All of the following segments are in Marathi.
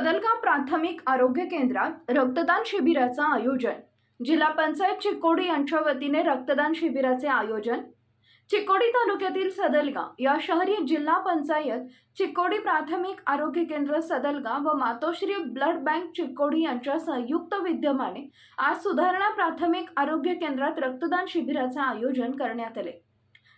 सदलगाव प्राथमिक आरोग्य केंद्रात रक्तदान शिबिराचं आयोजन. जिल्हा पंचायत चिकोडी यांच्या वतीने रक्तदान शिबिराचे आयोजन. चिकोडी तालुक्यातील सदलगाव या शहरी जिल्हा पंचायत चिकोडी प्राथमिक आरोग्य केंद्र सदलगाव व मातोश्री ब्लड बँक चिकोडी यांच्या संयुक्त विद्यमाने आज सुधारणा प्राथमिक आरोग्य केंद्रात रक्तदान शिबिराचे आयोजन करण्यात आले.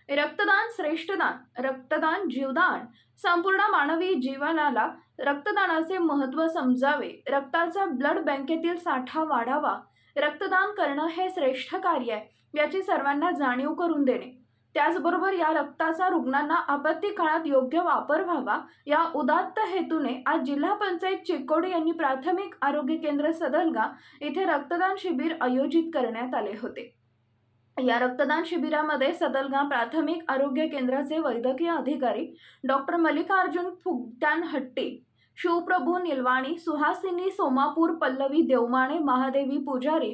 रक्तदान श्रेष्ठदान रक्तदान जीवदान. संपूर्ण मानवी जीवनाला रक्तदानाचे महत्त्व समजावे. रक्ताचा ब्लड बँकेतील साठा वाढावा. रक्तदान करणं हे श्रेष्ठ कार्य आहे याची सर्वांना जाणीव करून देणे. त्याचबरोबर या रक्ताचा रुग्णांना आपत्ती काळात योग्य वापर व्हावा या उदात्त हेतूने आज जिल्हा पंचायत चिकोडी यांनी प्राथमिक आरोग्य केंद्र सदलगा येथे रक्तदान शिबिर आयोजित करण्यात आले होते. या रक्तदान शिबिरामध्ये सदलगाव प्राथमिक आरोग्य केंद्राचे वैद्यकीय अधिकारी डॉक्टर मल्लिकार्जुन फुगत्यान हट्टी Shivprabhu निलवाणी Suhasini सोमापूर Pallavi Devmane Mahadevi Pujari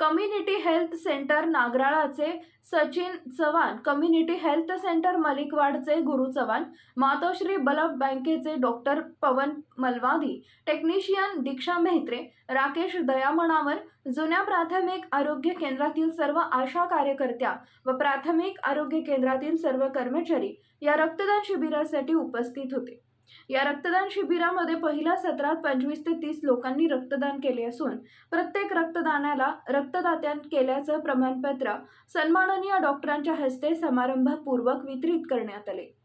community health centre नागराळाचे Sachin Chavan community health centre मलिकवाडचे Guru Chavan Matoshri बलब बँकेचे डॉक्टर पवन मलवादी टेक्निशियन दीक्षा मेहत्रे राकेश दयामणावर जुन्या प्राथमिक आरोग्य केंद्रातील सर्व आशा कार्यकर्त्या व प्राथमिक आरोग्य केंद्रातील सर्व कर्मचारी या रक्तदान शिबिरासाठी उपस्थित होते. या रक्तदान शिबिरामध्ये पहिल्या सत्रात पंचवीस ते तीस लोकांनी रक्तदान केले असून प्रत्येक रक्तदानाला रक्तदात्यान केल्याचं प्रमाणपत्र सन्माननीय डॉक्टरांच्या हस्ते समारंभपूर्वक वितरित करण्यात आले.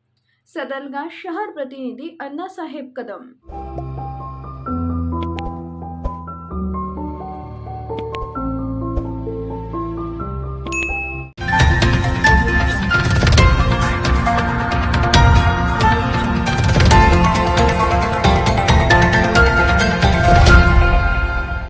सदलगा शहर प्रतिनिधी अण्णासाहेब कदम.